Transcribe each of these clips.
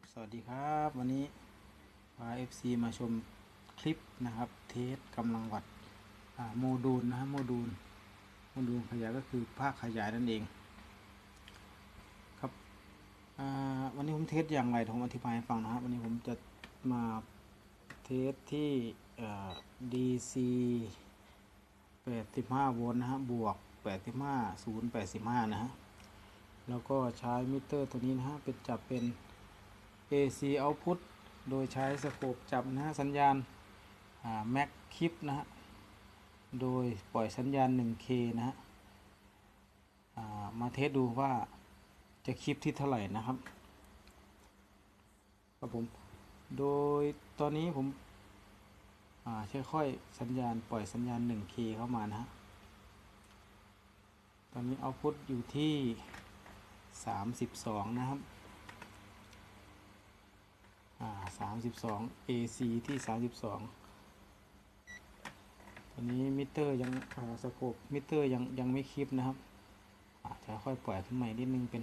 ับสวัสดีครับ วันนี้พา FC มาชมคลิปนะครับ เทสกำลังวัดโมดูลนะฮะโมดูลโมดูลขยายก็คือภาคขยายนั่นเองครับวันนี้ผมเทสอย่างไรผมอธิบายให้ฟังนะครับวันนี้ผมจะมาเทสที่ DC 85โวลต์นะฮะบวก 85 0 85 นะฮะแล้วก็ใช้มิเตอร์ตัวนี้นะฮะเป็นจับเป็น AC output โดยใช้สโคปจับนะฮะสัญญาณแม็กคลิปนะฮะ โดยปล่อยสัญญาณ 1K นะฮะมาเทสดูว่าจะคลิปที่เท่าไหร่นะครับครับผม โดยตอนนี้ผมอ่าค่อยๆสัญญาณปล่อยสัญญาณ 1K เข้ามานะฮะ ตอนนี้เอาพุทอยู่ที่ 32 นะครับ อ่า 32 AC ที่ 32 ตอนนี้มิเตอร์ยังสโคปมิเตอร์ยังยังไม่คลิปนะครับอาจจะค่อยปล่อยขึ้นใหม่นิดนึงเป็น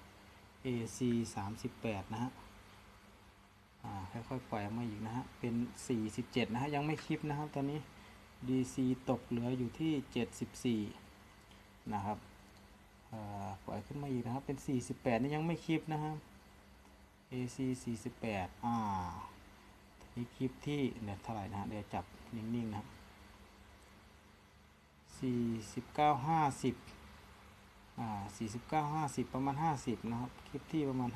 38 AC 38 นะฮะอ่าค่อยๆปล่อยมาอีกนะฮะ เป็น 47 นะฮะ ยังไม่คลิปนะครับ ตอนนี้ DC ตกเหลืออยู่ที่ 74 นะครับปล่อยขึ้นมาอีกนะครับ เป็น 48 นี่ยังไม่คลิปนะครับ AC 48อ่านี่คลิปที่เนี่ยเท่าไหร่นะฮะเดี๋ยวจับนิ่งๆนะครับ49 50อ่า49 50 ประมาณ 50 นะครับ คลิปที่ประมาณ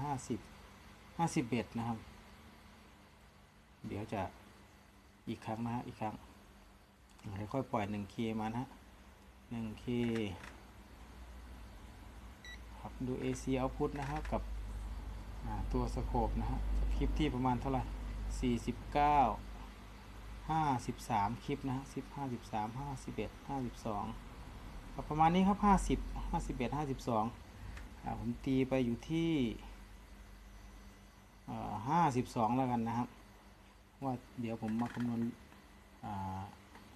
50 51 นะครับ เดี๋ยวจะอีกครั้งนะฮะ อีกครั้งค่อยๆปล่อย 1K มานะฮะ 1K ครับดู AC output นะครับกับ ตัวสโคปนะฮะคลิปที่ประมาณเท่าไหร่ 49 53 คลิปนะฮะ10 53 51 52ครับประมาณนี้ครับ 50 51 52อ่าผมตีไปอยู่ที่เอ่อ52 แล้วกันนะครับ ว่าเดี๋ยวผมมาคำนวณ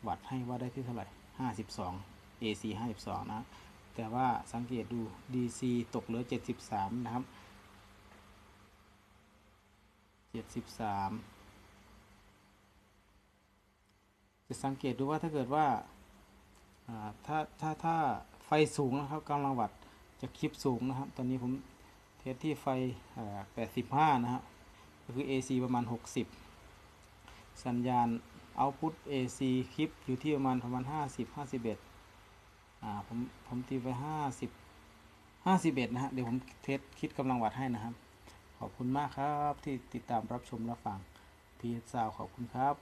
วัดให้ว่าได้ที่เท่าไหร่ 52 AC 52 นะ แต่ว่าสังเกตดู DC ตกเหลือ 73 นะครับ 73จะสังเกตดูว่าถ้าเกิดว่าถ้าถ้าถ้าไฟสูงนะครับกำลังวัดจะคลิปสูงนะครับ ตอนนี้ผมเทสที่ไฟอ่า85นะครับก็คือ AC ประมาณ 60 สัญญาณ output AC คลิปอยู่ที่ประมาณประมาณ 50 51อ่าผมผมตีไป 50 51 นะฮะ เดี๋ยวผมเทสคิดกำลังวัดให้นะครับ ขอบคุณมากครับที่ติดตามรับชมรับฟังพีเอสาวขอบคุณครับ